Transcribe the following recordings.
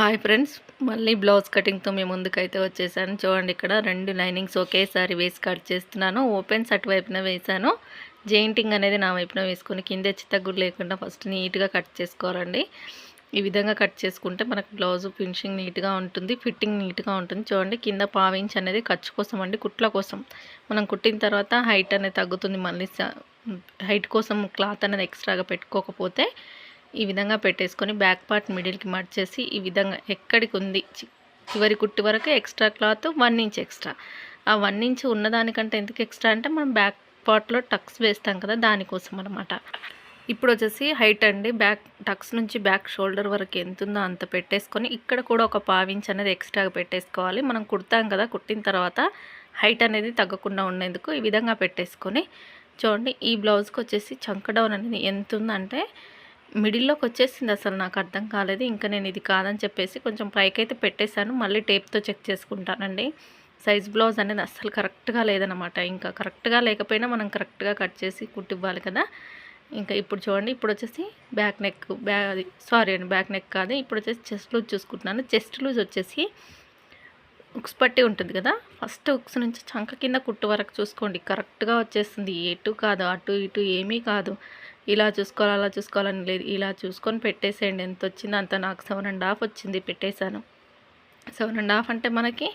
Hi friends మళ్ళీ blouse కటింగ్తో మేము ముందుకైతే వచ్చేసాను. చూడండి ఇక్కడ రెండు లైనింగ్స్ ఒకేసారి వేసి కట్ చేస్తున్నాను. ఓపెన్స్ అటువైపున వేసాను జెయింటింగ్ అనేది నా వైపున వేసుకొని కింద హెచ్చు లేకుండా ఫస్ట్ నీట్గా కట్ చేసుకోవాలండి. ఈ విధంగా కట్ చేసుకుంటే మనకు బ్లౌజ్ ఫినిషింగ్ నీట్గా ఉంటుంది ఫిట్టింగ్ నీట్గా ఉంటుంది. చూడండి కింద పావించ్ అనేది ఖర్చు కోసం అండి కుట్ల కోసం. మనం కుట్టిన తర్వాత హైట్ అనేది తగ్గుతుంది. మళ్ళీ హైట్ కోసం క్లాత్ అనేది ఎక్స్ట్రాగా పెట్టుకోకపోతే ఈ విధంగా పెట్టేసుకొని బ్యాక్ పార్ట్ మిడిల్కి మర్చేసి ఈ విధంగా ఎక్కడికి ఉంది? చి- చివరి కుట్టు వరకు extra cloth one inch extra ఆ వన్ ఇంచ్ ఉన్నదానికంటే ఎందుకు ఎక్స్ట్రా అంటే మనం బ్యాక్ పార్ట్లో టక్స్ వేస్తాం కదా దానికోసం అనమాట ఇప్పుడు వచ్చేసి హైట్ అండి. బ్యాక్ టక్స్ నుంచి బ్యాక్ షోల్డర్ వరకు ఎంత ఉందో అంత పెట్టేసుకొని ఇక్కడ కూడా ఒక పావించ్ అనేది ఎక్స్ట్రాగా పెట్టేసుకోవాలి. మనం కుడతాం కదా కుట్టిన తర్వాత హైట్ అనేది తగ్గకుండా ఉండేందుకు ఈ విధంగా పెట్టేసుకొని చూడండి ఈ బ్లౌజ్కి వచ్చేసి చంక డౌన్ అనేది ఎంత ఉందంటే మిడిల్లోకి వచ్చేసింది అసలు నాకు అర్థం కాలేదు. ఇంకా నేను ఇది కాదని చెప్పేసి కొంచెం పైకి అయితే పెట్టేశాను. మళ్ళీ టేప్తో చెక్ చేసుకుంటానండి. సైజ్ బ్లౌజ్ అనేది అస్సలు కరెక్ట్గా లేదనమాట. ఇంకా కరెక్ట్గా లేకపోయినా మనం కరెక్ట్గా కట్ చేసి కుట్టివ్వాలి కదా. ఇంకా ఇప్పుడు చూడండి ఇప్పుడు వచ్చేసి బ్యాక్ నెక్ బ్యా సారీ అండి బ్యాక్ నెక్ కాదు. ఇప్పుడు వచ్చేసి చెస్ట్ లూజ్ చూసుకుంటున్నాను. చెస్ట్ లూజ్ వచ్చేసి ఉక్స్ పట్టి ఉంటుంది కదా. ఫస్ట్ ఉక్స్ నుంచి చంక కింద కుట్టు వరకు చూసుకోండి. కరెక్ట్గా వచ్చేస్తుంది. ఎటు కాదు అటు ఇటు ఏమీ కాదు. ఇలా చూసుకోవాలి అలా చూసుకోవాలని లేదు. ఇలా చూసుకొని పెట్టేసేయండి. ఎంత వచ్చిందో అంత నాకు సెవెన్ అండ్ హాఫ్ వచ్చింది పెట్టేశాను. సెవెన్ అండ్ హాఫ్ అంటే మనకి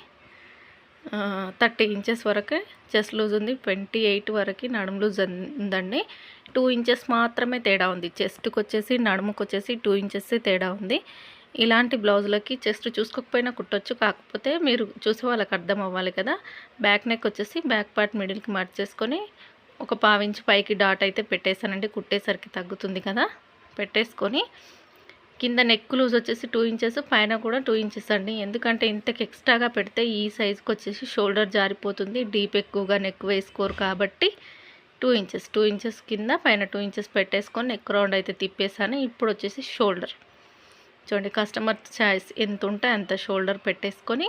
థర్టీ ఇంచెస్ వరకు చెస్ట్ లూజ్ ఉంది. ట్వంటీ ఎయిట్ వరకు నడుము లూజ్ ఉందండి. టూ ఇంచెస్ మాత్రమే తేడా ఉంది. చెస్ట్కి వచ్చేసి నడుముకు వచ్చేసి టూ ఇంచెస్ తేడా ఉంది. ఇలాంటి బ్లౌజులకి చెస్ట్ చూసుకోకపోయినా కుట్టొచ్చు. కాకపోతే మీరు చూసే వాళ్ళకి అర్థం అవ్వాలి కదా. బ్యాక్ నెక్ వచ్చేసి బ్యాక్ పార్ట్ మిడిల్కి మార్చేసుకొని ఒక పావించి పైకి డాట్ అయితే పెట్టేశానండి. కుట్టేసరికి తగ్గుతుంది కదా. పెట్టేసుకొని కింద నెక్ లూజ్ వచ్చేసి టూ ఇంచెస్ పైన కూడా టూ ఇంచెస్ అండి. ఎందుకంటే ఇంతకు ఎక్స్ట్రాగా పెడితే ఈ సైజుకి వచ్చేసి షోల్డర్ జారిపోతుంది. డీప్ ఎక్కువగా నెక్ వేసుకోరు కాబట్టి టూ ఇంచెస్ టూ ఇంచెస్ కింద పైన టూ ఇంచెస్ పెట్టేసుకొని నెక్ రౌండ్ అయితే తిప్పేసాను ఇప్పుడు వచ్చేసి షోల్డర్. చూడండి కస్టమర్ చాయిస్ ఎంత ఉంటే అంత షోల్డర్ పెట్టేసుకొని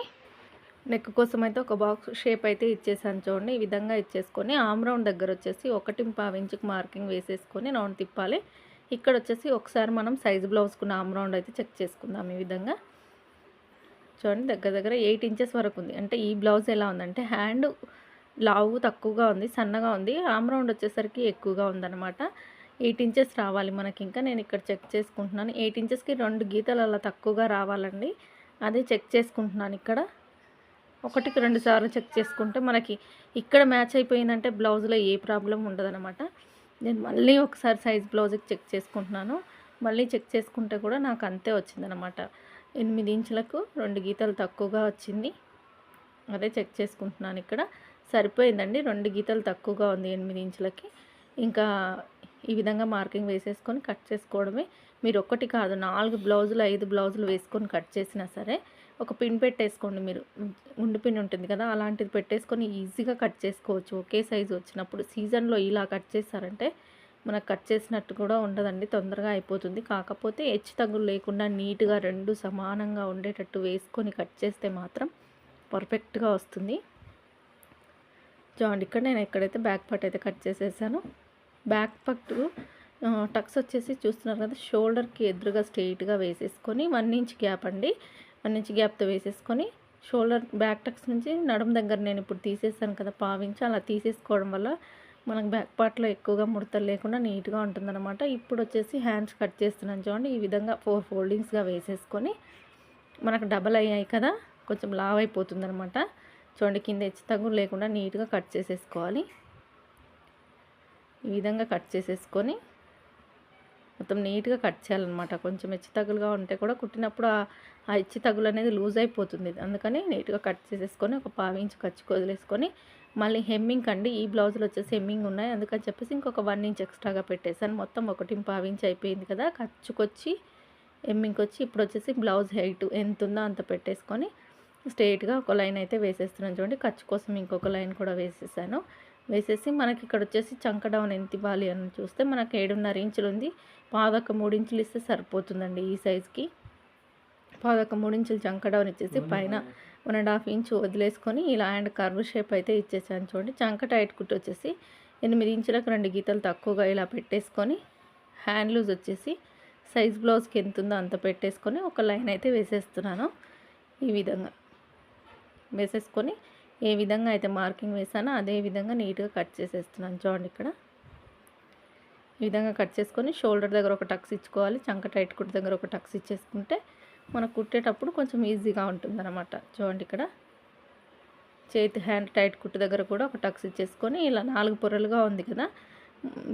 నెక్ కోసం అయితే ఒక బాక్స్ షేప్ అయితే ఇచ్చేసాను చూడండి. ఈ విధంగా ఇచ్చేసుకొని ఆమ్ రౌండ్ దగ్గర వచ్చేసి ఒకటి పావించుకు మార్కింగ్ వేసేసుకొని రౌండ్ తిప్పాలి. ఇక్కడ వచ్చేసి ఒకసారి మనం సైజ్ బ్లౌజ్కున్న ఆమ్ రౌండ్ అయితే చెక్ చేసుకుందాం ఈ విధంగా. చూడండి దగ్గర దగ్గర ఎయిట్ ఇంచెస్ వరకు ఉంది. అంటే ఈ బ్లౌజ్ ఎలా ఉందంటే హ్యాండ్ లావు తక్కువగా ఉంది సన్నగా ఉంది. ఆమ్ రౌండ్ వచ్చేసరికి ఎక్కువగా ఉందన్నమాట. ఎయిట్ ఇంచెస్ రావాలి మనకి ఇంకా. నేను ఇక్కడ చెక్ చేసుకుంటున్నాను. ఎయిట్ ఇంచెస్కి రెండు గీతలు అలా తక్కువగా రావాలండి. అదే చెక్ చేసుకుంటున్నాను ఇక్కడ. ఒకటికి రెండు సార్లు చెక్ చేసుకుంటే మనకి ఇక్కడ మ్యాచ్ అయిపోయిందంటే బ్లౌజ్లో ఏ ప్రాబ్లం ఉండదనమాట నేను మళ్ళీ ఒకసారి సైజ్ బ్లౌజ్కి చెక్ చేసుకుంటున్నాను. మళ్ళీ చెక్ చేసుకుంటే కూడా నాకు అంతే వచ్చిందనమాట ఎనిమిది ఇంచులకు రెండు గీతలు తక్కువగా వచ్చింది. అదే చెక్ చేసుకుంటున్నాను ఇక్కడ. సరిపోయిందండి రెండు గీతలు తక్కువగా ఉంది ఎనిమిది ఇంచులకి. ఇంకా ఈ విధంగా మార్కింగ్ వేసేసుకొని కట్ చేసుకోవడమే. మీరు ఒక్కటి కాదు నాలుగు బ్లౌజులు ఐదు బ్లౌజులు వేసుకొని కట్ చేసినా సరే ఒక పిన్ పెట్టేసుకోండి మీరు. ఉండి పిన్ ఉంటుంది కదా అలాంటిది పెట్టేసుకొని ఈజీగా కట్ చేసుకోవచ్చు. ఒకే సైజు వచ్చినప్పుడు సీజన్లో ఇలా కట్ చేస్తారంటే మనకు కట్ చేసినట్టు కూడా ఉండదండి తొందరగా అయిపోతుంది. కాకపోతే హెచ్చు తగ్గులు లేకుండా నీట్గా రెండు సమానంగా ఉండేటట్టు వేసుకొని కట్ చేస్తే మాత్రం పర్ఫెక్ట్గా వస్తుంది. చూడండి ఇక్కడ నేను ఎక్కడైతే బ్యాక్ పార్ట్ అయితే కట్ చేసేసాను బ్యాక్ పార్ట్ టక్స్ వచ్చేసి చూస్తున్నారు కదా షోల్డర్కి ఎదురుగా స్ట్రెయిట్గా వేసేసుకొని వన్ ఇంచ్ గ్యాప్ అండి. వన్ గ్యాప్తో వేసేసుకొని షోల్డర్ బ్యాక్ టక్స్ నుంచి నడుము దగ్గర నేను ఇప్పుడు తీసేసాను కదా పావించి అలా తీసేసుకోవడం వల్ల మనకు బ్యాక్ పార్ట్లో ఎక్కువగా ముడతలు లేకుండా నీట్గా ఉంటుందన్నమాట. ఇప్పుడు వచ్చేసి హ్యాండ్స్ కట్ చేస్తున్నాను చూడండి. ఈ విధంగా ఫోర్ ఫోల్డింగ్స్గా వేసేసుకొని మనకు డబల్ అయ్యాయి కదా కొంచెం లావ్ అయిపోతుందనమాట చూడండి కింద హెచ్చు తగ్గులు లేకుండా నీట్గా కట్ చేసేసుకోవాలి. ఈ విధంగా కట్ చేసేసుకొని మొత్తం నీట్గా కట్ చేయాలన్నమాట. కొంచెం హెచ్చు తగులుగా ఉంటే కూడా కుట్టినప్పుడు ఆ- హెచ్చు తగులు అనేది లూజ్ అయిపోతుంది. అందుకని నీట్గా కట్ చేసేసుకొని ఒక పావించి ఖర్చు వదిలేసుకొని మళ్ళీ హెమ్మింగ్ అండి ఈ బ్లౌజులు వచ్చేసి హెమ్మింగ్ ఉన్నాయి. అందుకని చెప్పేసి ఇంకొక వన్ ఇంచ్ ఎక్స్ట్రాగా పెట్టేసాను మొత్తం ఒకటి పావించి అయిపోయింది కదా. ఖర్చుకొచ్చి హెమ్మింగ్ వచ్చి ఇప్పుడు వచ్చేసి బ్లౌజ్ హైట్ ఎంత ఉందో అంత పెట్టేసుకొని స్ట్రైట్గా ఒక లైన్ అయితే వేసేస్తున్నాను చూడండి. ఖర్చు కోసం ఇంకొక లైన్ కూడా వేసేసాను. వేసేసి మనకి ఇక్కడ వచ్చేసి చంక డౌన్ ఎంత ఇవ్వాలి అని చూస్తే మనకి ఏడున్నర ఇంచులు ఉంది పాదొక మూడు ఇంచులు ఇస్తే సరిపోతుందండి ఈ సైజ్కి. పాదొక మూడు ఇంచులు చంక డౌన్ ఇచ్చేసి పైన వన్ అండ్ హాఫ్ ఇంచ్ వదిలేసుకొని ఇలా అండ్ కర్వ్ షేప్ అయితే ఇచ్చేసాను చూడండి. చంక టైట్ కుట్టు వచ్చేసి ఎనిమిది ఇంచులకు రెండు గీతలు తక్కువగా ఇలా పెట్టేసుకొని హ్యాండ్ లూజ్ వచ్చేసి సైజ్ బ్లౌజ్కి ఎంత ఉందో అంత పెట్టేసుకొని ఒక లైన్ అయితే వేసేస్తున్నాను ఈ విధంగా. వేసేసుకొని ఏ విధంగా అయితే మార్కింగ్ వేసానో అదే విధంగా నీట్గా కట్ చేసేస్తున్నాను చూడండి ఇక్కడ. ఈ విధంగా కట్ చేసుకొని షోల్డర్ దగ్గర ఒక టక్స్ ఇచ్చుకోవాలి. చంక టైట్ కుట్టు దగ్గర ఒక టక్స్ ఇచ్చేసుకుంటే మనకు కుట్టేటప్పుడు కొంచెం ఈజీగా ఉంటుందన్నమాట. చూడండి ఇక్కడ. చేతి హ్యాండ్ టైట్ కుట్టు దగ్గర కూడా ఒక టక్స్ ఇచ్చేసుకొని ఇలా నాలుగు పొరలుగా ఉంది కదా.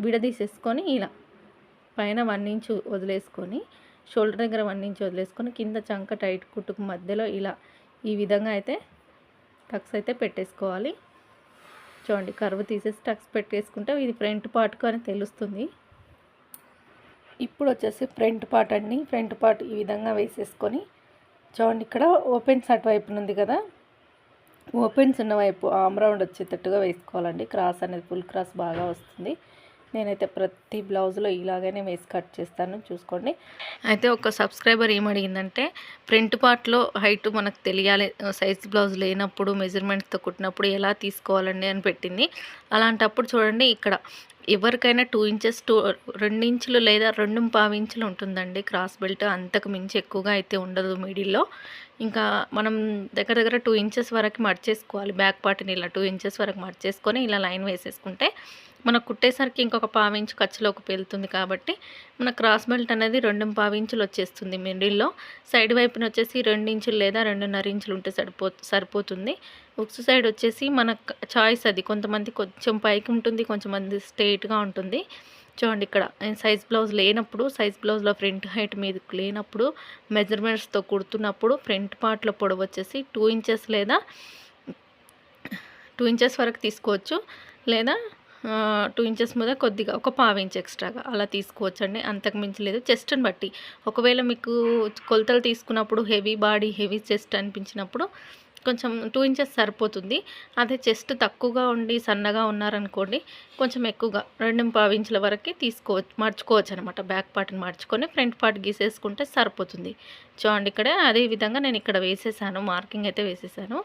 విడదీసేసుకొని ఇలా పైన వన్ ఇంచు వదిలేసుకొని షోల్డర్ దగ్గర వన్ ఇంచ్ వదిలేసుకొని కింద చంక టైట్ కుట్టుకు మధ్యలో ఇలా ఈ విధంగా అయితే టక్స్ అయితే పెట్టేసుకోవాలి. చూడండి కర్వ్ తీసేసి టక్స్ పెట్టేసుకుంటే ఇది ఫ్రంట్ పార్ట్కు అని తెలుస్తుంది. ఇప్పుడు వచ్చేసి ఫ్రంట్ పార్ట్ అండి. ఫ్రంట్ పార్ట్ ఈ విధంగా వేసేసుకొని చూడండి ఇక్కడ ఓపెన్స్ అటువైపు ఉంది కదా. ఓపెన్స్ ఉన్న వైపు ఆమ్ రౌండ్ వచ్చేటట్టుగా వేసుకోవాలండి. క్రాస్ అనేది ఫుల్ క్రాస్ బాగా వస్తుంది. నేనైతే ప్రతి బ్లౌజ్లో ఇలాగనే వేసి కట్ చేస్తాను చూసుకోండి. అయితే ఒక సబ్స్క్రైబర్ ఏమడిగిందంటే ఫ్రంట్ పార్ట్లో హైట్ మనకు తెలియాలి సైజ్ బ్లౌజ్ లేనప్పుడు మెజర్మెంట్స్తో కుట్టినప్పుడు ఎలా తీసుకోవాలండి అని పెట్టింది. అలాంటప్పుడు చూడండి ఇక్కడ ఎవరికైనా టూ ఇంచెస్ టూ రెండు ఇంచులు లేదా రెండు పావు ఇంచులు ఉంటుందండి. క్రాస్ బెల్ట్ అంతకు మించి ఎక్కువగా అయితే ఉండదు మిడిల్లో. ఇంకా మనం దగ్గర దగ్గర టూ ఇంచెస్ వరకు మర్చేసుకోవాలి బ్యాక్ పార్ట్ని ఇలా టూ ఇంచెస్ వరకు మర్చేసుకొని ఇలా లైన్ వేసేసుకుంటే మనకు కుట్టేసరికి ఇంకొక పావించు ఖర్చులోకి పేలుతుంది కాబట్టి మన క్రాస్ బెల్ట్ అనేది రెండు పావించులు వచ్చేస్తుంది మిడిల్లో. సైడ్ వైపున వచ్చేసి రెండు ఇంచులు లేదా రెండున్నర ఇంచులు ఉంటే సరిపో సరిపోతుంది. ఉక్స్ సైడ్ వచ్చేసి మన చాయిస్ అది. కొంతమంది కొంచెం పైకి ఉంటుంది కొంచెంమంది స్ట్రైట్గా ఉంటుంది. చూడండి ఇక్కడ సైజ్ బ్లౌజ్ లేనప్పుడు సైజ్ బ్లౌజ్లో ఫ్రంట్ హైట్ మీద లేనప్పుడు మెజర్మెంట్స్తో కుడుతున్నప్పుడు ఫ్రంట్ పార్ట్లో పొడవు వచ్చేసి టూ ఇంచెస్ లేదా టూ ఇంచెస్ వరకు తీసుకోవచ్చు. లేదా టూ ఇంచెస్ మీద కొద్దిగా ఒక పావు ఇంచ్ ఎక్స్ట్రాగా అలా తీసుకోవచ్చండి. అంతకు మించి లేదు. చెస్ట్ని బట్టి. ఒకవేళ మీకు కొలతలు తీసుకున్నప్పుడు హెవీ బాడీ హెవీ చెస్ట్ అనిపించినప్పుడు కొంచెం టూ ఇంచెస్ సరిపోతుంది. అదే చెస్ట్ తక్కువగా ఉండి సన్నగా ఉన్నారనుకోండి కొంచెం ఎక్కువగా రెండు పావు ఇంచుల వరకు తీసుకోవచ్చు మార్చుకోవచ్చు అనమాట బ్యాక్ పార్ట్ని మార్చుకొని ఫ్రంట్ పార్ట్ గీసేసుకుంటే సరిపోతుంది. చూడండి ఇక్కడ అదే విధంగా నేను ఇక్కడ వేసేసాను మార్కింగ్ అయితే వేసేసాను.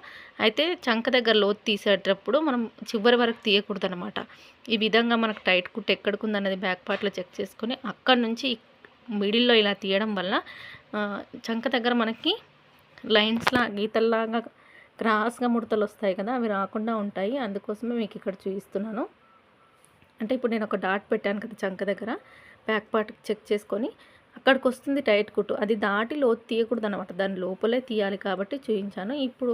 అయితే చంక దగ్గర లోతు తీసేటప్పుడు మనం చివరి వరకు తీయకూడదు అనమాట ఈ విధంగా మనకు టైట్ కుట్ ఎక్కడికుందన్నది బ్యాక్ పార్ట్లో చెక్ చేసుకొని అక్కడ నుంచి మిడిల్లో ఇలా తీయడం వల్ల చంక దగ్గర మనకి లైన్స్లా గీతల్లాగా క్రాస్గా ముడతలు వస్తాయి కదా అవి రాకుండా ఉంటాయి. అందుకోసమే మీకు ఇక్కడ చూపిస్తున్నాను. అంటే ఇప్పుడు నేను ఒక డాట్ పెట్టాను కదా చంక దగ్గర బ్యాక్ పార్ట్ చెక్ చేసుకొని అక్కడికి వస్తుంది టైట్ కుట్టు. అది దాటి లోతు తీయకూడదు అనమాట దాని లోపలే తీయాలి కాబట్టి చూపించాను. ఇప్పుడు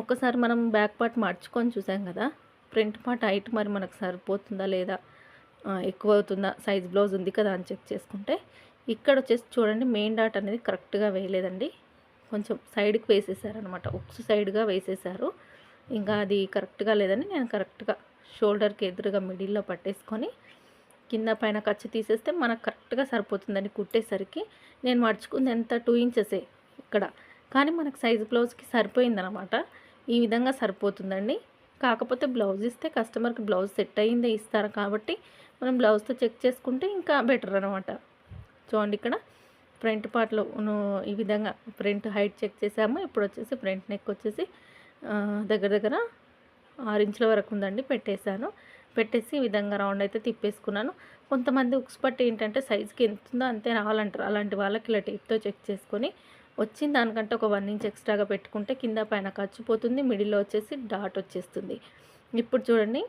ఒక్కసారి మనం బ్యాక్ పార్ట్ మర్చుకొని చూసాం కదా ఫ్రంట్ పార్ట్ హైట్ మరి మనకు సరిపోతుందా లేదా ఎక్కువ అవుతుందా సైజ్ బ్లౌజ్ ఉంది కదా అని చెక్ చేసుకుంటే ఇక్కడ వచ్చేసి చూడండి మెయిన్ డాట్ అనేది కరెక్ట్గా వేయలేదండి. కొంచెం సైడ్కి వేసేసారనమాట. ఉక్స్ సైడ్గా వేసేసారు. ఇంకా అది కరెక్ట్గా లేదని నేను కరెక్ట్గా షోల్డర్కి ఎదురుగా మిడిల్లో పట్టేసుకొని కింద పైన ఖర్చు తీసేస్తే మనకు కరెక్ట్గా సరిపోతుందని కుట్టేసరికి నేను మడుచుకుంది ఎంత? టూ ఇంచెసే ఇక్కడ. కానీ మనకు సైజు బ్లౌజ్కి సరిపోయిందనమాట. ఈ విధంగా సరిపోతుందండి. కాకపోతే బ్లౌజ్ ఇస్తే కస్టమర్కి బ్లౌజ్ సెట్ అయ్యిందే ఇస్తారు కాబట్టి మనం బ్లౌజ్తో చెక్ చేసుకుంటే ఇంకా బెటర్ అనమాట. చూడండి ఇక్కడ. ఫ్రంట్ పార్ట్లో ఈ విధంగా ఫ్రంట్ హైట్ చెక్ చేసాము. ఇప్పుడు వచ్చేసి ఫ్రంట్ నెక్ వచ్చేసి దగ్గర దగ్గర ఆరు ఇంచుల వరకు ఉందండి పెట్టేశాను. పెట్టేసి ఈ విధంగా రౌండ్ అయితే తిప్పేసుకున్నాను. కొంతమంది ఉక్స్ పట్టి ఏంటంటే సైజుకి ఎంత ఉందో అంతే రావాలంటారు. అలాంటి వాళ్ళకి ఇలా టేప్తో చెక్ చేసుకొని వచ్చిన దానికంటే ఒక వన్ ఇంచ్ ఎక్స్ట్రాగా పెట్టుకుంటే కింద పైన ఖర్చుపోతుంది మిడిల్లో వచ్చేసి డాట్ వచ్చేస్తుంది. ఇప్పుడు చూడండి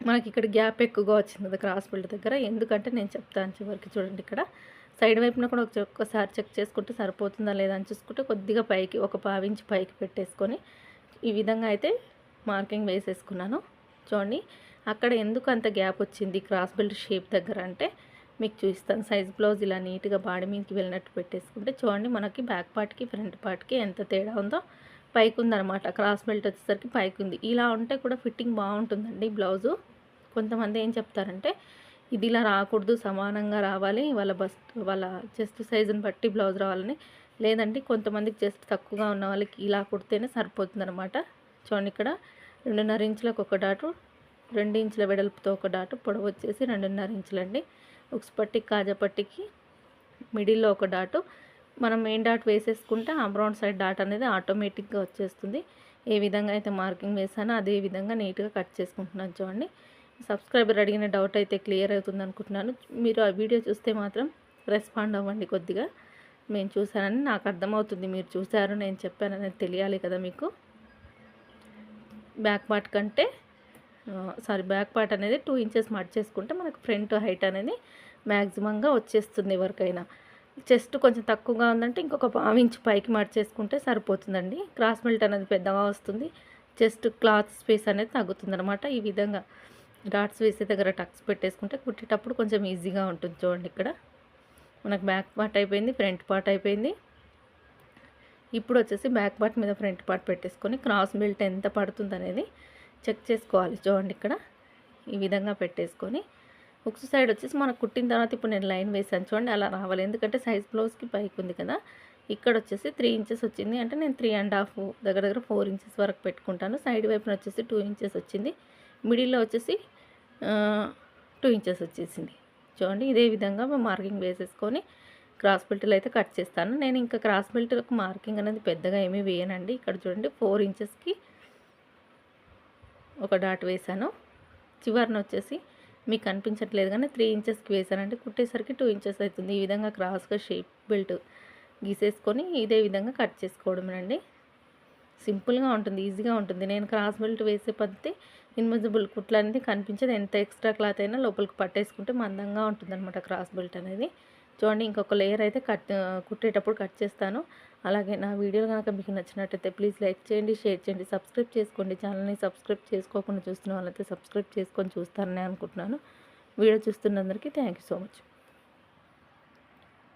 మనకి ఇక్కడ గ్యాప్ ఎక్కువగా వచ్చింది క్రాస్ బెల్ట్ దగ్గర. ఎందుకంటే నేను చెప్తాను చివరికి చూడండి ఇక్కడ. సైడ్ వైపున కూడా ఒకసారి చెక్ చేసుకుంటే సరిపోతుందా లేదా అని చూసుకుంటే కొద్దిగా పైకి ఒక పావించి పైకి పెట్టేసుకొని ఈ విధంగా అయితే మార్కింగ్ వేసేసుకున్నాను. చూడండి అక్కడ ఎందుకు అంత గ్యాప్ వచ్చింది క్రాస్ బెల్ట్ షేప్ దగ్గర అంటే మీకు చూపిస్తాను. సైజ్ బ్లౌజ్ ఇలా నీట్గా బాడీ మీదకి వెళ్ళినట్టు పెట్టేసుకుంటే చూడండి మనకి బ్యాక్ పార్ట్కి ఫ్రంట్ పార్ట్కి ఎంత తేడా ఉందో పైకి ఉందనమాట క్రాస్ బెల్ట్ వచ్చేసరికి పైకి ఉంది. ఇలా ఉంటే కూడా ఫిట్టింగ్ బాగుంటుందండి బ్లౌజు. కొంతమంది ఏం చెప్తారంటే ఇది ఇలా రాకూడదు సమానంగా రావాలి. వాళ్ళ బస్ వాళ్ళ చెస్ట్ సైజుని బట్టి బ్లౌజ్ రావాలని. లేదంటే కొంతమందికి చెస్ట్ తక్కువగా ఉన్న వాళ్ళకి ఇలా కుడితేనే సరిపోతుంది అనమాట చూడండి ఇక్కడ రెండున్నర ఇంచులకు ఒక డాటు రెండు ఇంచుల వెడల్పుతో ఒక డాటు పొడవు వచ్చేసి రెండున్నర ఇంచులండి. ఉక్స్ పట్టి కాజపట్టికి మిడిల్లో ఒక డాటు. మనం మెయిన్ డాట్ వేసేసుకుంటే అబ్రౌండ్ సైడ్ డాట్ అనేది ఆటోమేటిక్గా వచ్చేస్తుంది. ఏ విధంగా అయితే మార్కింగ్ వేసానో అదే విధంగా నీట్గా కట్ చేసుకుంటున్నాను చూడండి. సబ్స్క్రైబర్ అడిగిన డౌట్ అయితే క్లియర్ అవుతుంది అనుకుంటున్నాను. మీరు ఆ వీడియో చూస్తే మాత్రం రెస్పాండ్ అవ్వండి కొద్దిగా. మేము చూసానని నాకు అర్థమవుతుంది. మీరు చూసారు నేను చెప్పానని తెలియాలి కదా మీకు. బ్యాక్ పార్ట్ కంటే సారీ బ్యాక్ పార్ట్ అనేది టూ ఇంచెస్ మట్ చేసుకుంటే మనకు ఫ్రంట్ హైట్ అనేది మ్యాక్సిమంగా వచ్చేస్తుంది ఎవరికైనా చెస్ట్ కొంచెం తక్కువగా ఉందంటే ఇంకొక పావు ఇంచు పైకి మార్చేసుకుంటే సరిపోతుందండి. క్రాస్ బెల్ట్ అనేది పెద్దగా వస్తుంది. చెస్ట్ క్లాత్ స్పేస్ అనేది తగ్గుతుంది ఈ విధంగా. డాట్స్ వేసే దగ్గర టక్స్ పెట్టేసుకుంటే కుట్టేటప్పుడు కొంచెం ఈజీగా ఉంటుంది చూడండి ఇక్కడ. మనకు బ్యాక్ పార్ట్ అయిపోయింది ఫ్రంట్ పార్ట్ అయిపోయింది. ఇప్పుడు వచ్చేసి బ్యాక్ పార్ట్ మీద ఫ్రంట్ పార్ట్ పెట్టేసుకొని క్రాస్ బెల్ట్ ఎంత పడుతుంది అనేది చెక్ చేసుకోవాలి చూడండి ఇక్కడ. ఈ విధంగా పెట్టేసుకొని ఉక్స్ సైడ్ వచ్చేసి మనకు కుట్టిన తర్వాత ఇప్పుడు నేను లైన్ వేసాను చూడండి అలా రావాలి. ఎందుకంటే సైజ్ బ్లౌజ్కి పైకి ఉంది కదా. ఇక్కడ వచ్చేసి త్రీ ఇంచెస్ వచ్చింది. అంటే నేను త్రీ అండ్ హాఫ్ దగ్గర దగ్గర ఫోర్ ఇంచెస్ వరకు పెట్టుకుంటాను. సైడ్ వైపున వచ్చేసి టూ ఇంచెస్ వచ్చింది. మిడిల్లో వచ్చేసి టూ ఇంచెస్ వచ్చేసింది. చూడండి ఇదే విధంగా మార్కింగ్ వేసేసుకొని క్రాస్ బెల్ట్లు అయితే కట్ చేస్తాను. నేను ఇంకా క్రాస్ బెల్ట్లకు మార్కింగ్ అనేది పెద్దగా ఏమీ వేయనండి. ఇక్కడ చూడండి ఫోర్ ఇంచెస్కి ఒక డాట్ వేసాను చివరిని వచ్చేసి మీకు కనిపించట్లేదు కానీ త్రీ ఇంచెస్కి వేసానంటే కుట్టేసరికి టూ ఇంచెస్ అవుతుంది. ఈ విధంగా క్రాస్గా షేప్ బెల్ట్ గీసేసుకొని ఇదే విధంగా కట్ చేసుకోవడమేనండి. సింపుల్గా ఉంటుంది ఈజీగా ఉంటుంది. నేను క్రాస్ బెల్ట్ వేసే పద్ధతి ఇన్విజిబుల్ కుట్లు అనేది కనిపించదు. ఎంత ఎక్స్ట్రా క్లాత్ అయినా లోపలికి పట్టేసుకుంటే మందంగా ఉంటుంది అనమాట క్రాస్ బెల్ట్ అనేది. చూడండి ఇంకొక లేయర్ అయితే కట్ కుట్టేటప్పుడు కట్ చేస్తాను. అలాగే నా వీడియోలు కనుక మీకు నచ్చినట్టయితే ప్లీజ్ లైక్ చేయండి షేర్ చేయండి సబ్స్క్రైబ్ చేసుకోండి. ఛానల్ని సబ్స్క్రైబ్ చేసుకోకుండా చూస్తున్న వాళ్ళైతే సబ్స్క్రైబ్ చేసుకొని చూస్తారని అనుకుంటున్నాను. వీడియో చూస్తున్నందరికీ థ్యాంక్ యూ సో మచ్.